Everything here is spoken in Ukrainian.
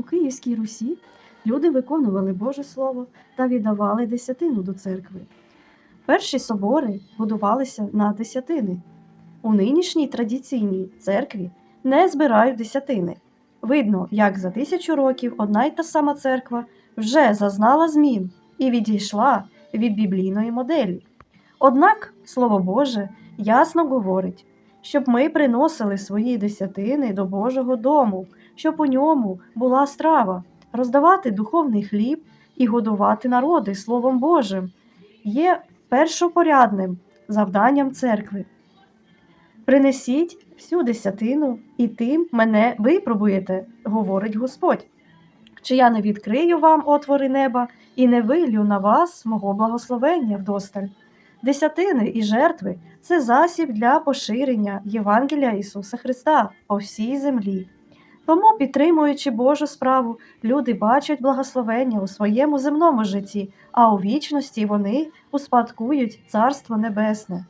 у Київській Русі люди виконували Боже Слово та віддавали десятину до церкви. Перші собори будувалися на десятини. У нинішній традиційній церкві не збирають десятини. Видно, як за тисячу років одна й та сама церква вже зазнала змін і відійшла від біблійної моделі. Однак Слово Боже ясно говорить, щоб ми приносили свої десятини до Божого дому, щоб у ньому була страва, роздавати духовний хліб і годувати народи Словом Божим є першопорядним завданням церкви. Принесіть всю десятину, і тим мене випробуєте, говорить Господь. Чи я не відкрию вам отвори неба і не вилю на вас мого благословення вдосталь? Десятини і жертви це засіб для поширення Євангелія Ісуса Христа по всій землі. Тому, підтримуючи Божу справу, люди бачать благословення у своєму земному житті, а у вічності вони успадкують Царство Небесне.